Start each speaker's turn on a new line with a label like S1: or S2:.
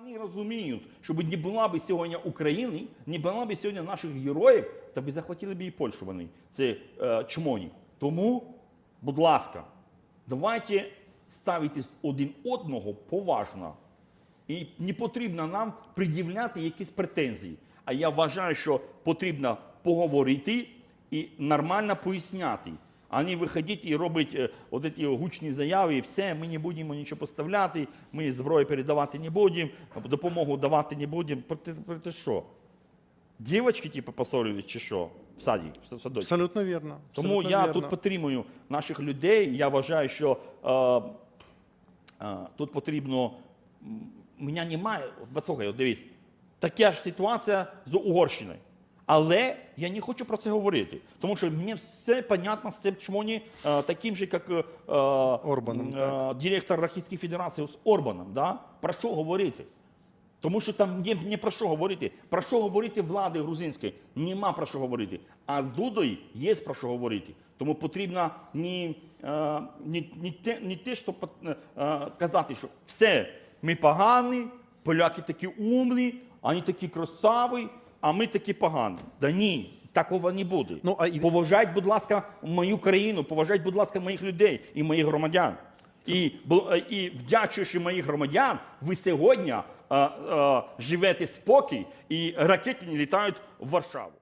S1: Вони розуміють, щоб не була б сьогодні України, не була б сьогодні наших героїв, то би захватили б і Польщу вони, це е, чмоні. Тому, будь ласка, давайте ставитись один одного поважно. І не потрібно нам пред'являти якісь претензії. А я вважаю, що потрібно поговорити і нормально поясняти. А не виходити і робити е, от ці гучні заяви, і все, ми не будемо нічого поставляти, ми зброю передавати не будемо, допомогу давати не будемо. Проти, проти що? Дівочки, типу, поссорились чи що? В саді, в садочку.
S2: Абсолютно вірно.
S1: Тому
S2: абсолютно
S1: я
S2: вірно.
S1: тут підтримую наших людей. Я вважаю, що е, е, тут потрібно. Мене немає. Послухай, дивись, така ж ситуація з Угорщиною. Але я не хочу про це говорити, тому що мені все понятно з цим чмоні, е, таким же, як е,
S2: Орбаном,
S1: е, директор Російської Федерації з Орбаном. Да? Про що говорити? Тому що там не, не про що говорити. Про що говорити влади грузинської? Нема про що говорити. А з Дудою є про що говорити. Тому потрібно не, не, не, те, не те, що казати, що все, ми погані, поляки такі умні, вони такі красаві, а ми такі погані. Да ні, такого не буде.
S2: Ну, а і-
S1: Поважайте, будь ласка, мою країну, поважайте, будь ласка, моїх людей і моїх громадян. І, бу- е, і вдячуючи моїх громадян, ви сьогодні е, е, живете спокій, і ракети не літають в Варшаву.